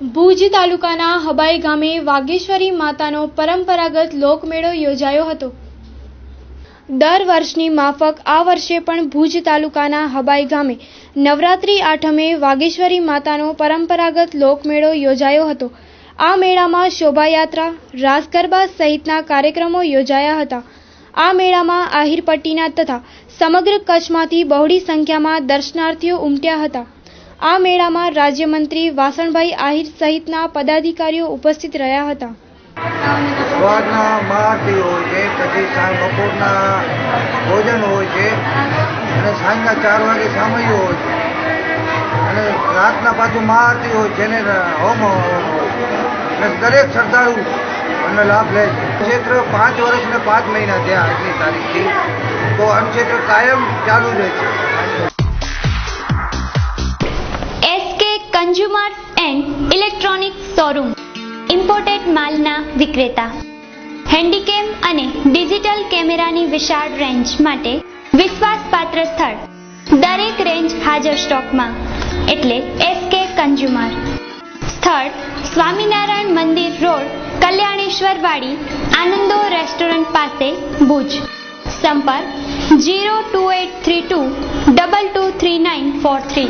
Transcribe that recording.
ભુજ તાલુકાના હબાઈ ગામે વાગેશ્વરી માતાનો પરંપરાગત લોકમેળો યોજાયો હતો. દર વર્ષની માફક આ વર્ષે પણ ભુજ તાલુકાના હબાઈ ગામે નવરાત્રી આઠમે વાગેશ્વરી માતાનો પરંપરાગત લોકમેળો યોજાયો હતો. આ મેળામાં શોભાયાત્રા રાસ ગરબા સહિતના કાર્યક્રમો યોજાયા હતા. આ મેળામાં આહિરપટ્ટીના તથા સમગ્ર કચ્છમાંથી બહોળી સંખ્યામાં દર્શનાર્થીઓ ઉમટ્યા હતા. આ મેળામાં રાજ્યમંત્રી વાસણભાઈ આહિર સહિતના પદાધિકારીઓ ઉપસ્થિત રહ્યા હતા. સવારના મહાઆરતી હોય છે, પછી બપોરના ભોજન હોય છે, અને સાંજના ચાર વાગે સામૈયું હોય છે. અને રાતના પાછું મહાઆરતી હોય છે ને હોમ અને દરેક શ્રદ્ધાળુ અમને લાભ લે છે. ક્ષેત્ર પાંચ વર્ષ ને પાંચ મહિના થયા આજની તારીખથી, તો અન્નક્ષેત્ર કાયમ ચાલુ રહે છે. Consumers and electronic showroom imported માલના વિક્રેતા. હેન્ડીકેમ અને ડિજિટલ કેમેરાની વિશાળ રેન્જ માટે વિશ્વાસપાત્ર સ્થળ. દરેક રેન્જ હાજર સ્ટોકમાં એટલે એસકે કન્ઝ્યુમર સ્થળ સ્વામિનારાયણ મંદિર રોડ, કલ્યાણેશ્વર વાડી, આનંદો રેસ્ટોરન્ટ પાસે ભુજ. સંપર્ક zero two eight three two double two three nine four three